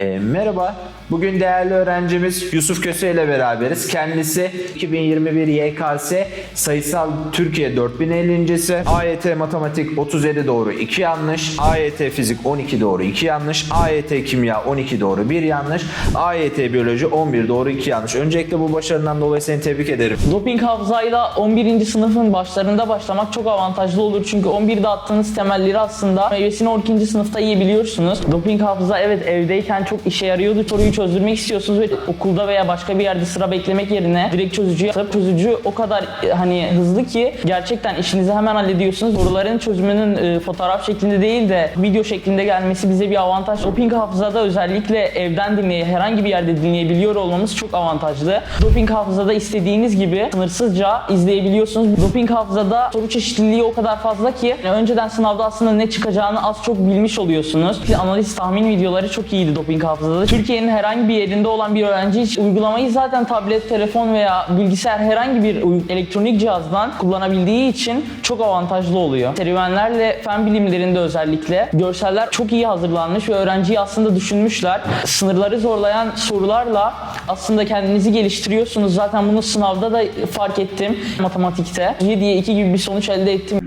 E, merhaba, bugün değerli öğrencimiz Yusuf Köse ile beraberiz. Kendisi 2021 YKS Sayısal Türkiye 4050.si, AYT Matematik 37 doğru 2 yanlış, AYT Fizik 12 doğru 2 yanlış, AYT Kimya 12 doğru 1 yanlış, AYT Biyoloji 11 doğru 2 yanlış. Öncelikle bu başarından dolayı seni tebrik ederim. Doping hafızayla 11. sınıfın başlarında başlamak çok avantajlı olur. Çünkü 11'de attığınız temelleri aslında meyvesini 12. sınıfta yiyebiliyorsunuz. Doping hafıza evet evdeyken çok işe yarıyordu. Soruyu çözdürmek istiyorsunuz ve okulda veya başka bir yerde sıra beklemek yerine direkt çözücüye atıp çözücü o kadar e, hani hızlı ki gerçekten işinizi hemen hallediyorsunuz. Soruların çözümünün e, fotoğraf şeklinde değil de video şeklinde gelmesi bize bir avantaj. Doping hafızada özellikle evden dinleye herhangi bir yerde dinleyebiliyor olmamız çok avantajlı. Doping hafızada istediğiniz gibi sınırsızca izleyebiliyorsunuz. Doping hafızada soru çeşitliliği o kadar fazla ki yani önceden sınavda aslında ne çıkacağını az çok bilmiş oluyorsunuz. Analiz tahmin videoları çok iyiydi doping hafızada. Türkiye'nin herhangi bir yerinde olan bir öğrenci hiç uygulamayı zaten tablet, telefon veya bilgisayar herhangi bir elektronik cihazdan kullanabildiği için çok avantajlı oluyor. Serüvenlerle fen bilimlerinde özellikle görseller çok iyi hazırlanmış ve öğrenciyi aslında düşünmüşler. Sınırları zorlayan sorularla aslında kendinizi geliştiriyorsunuz. Zaten bunu sınavda da fark ettim matematikte. 7'ye 2 gibi bir sonuç elde ettim.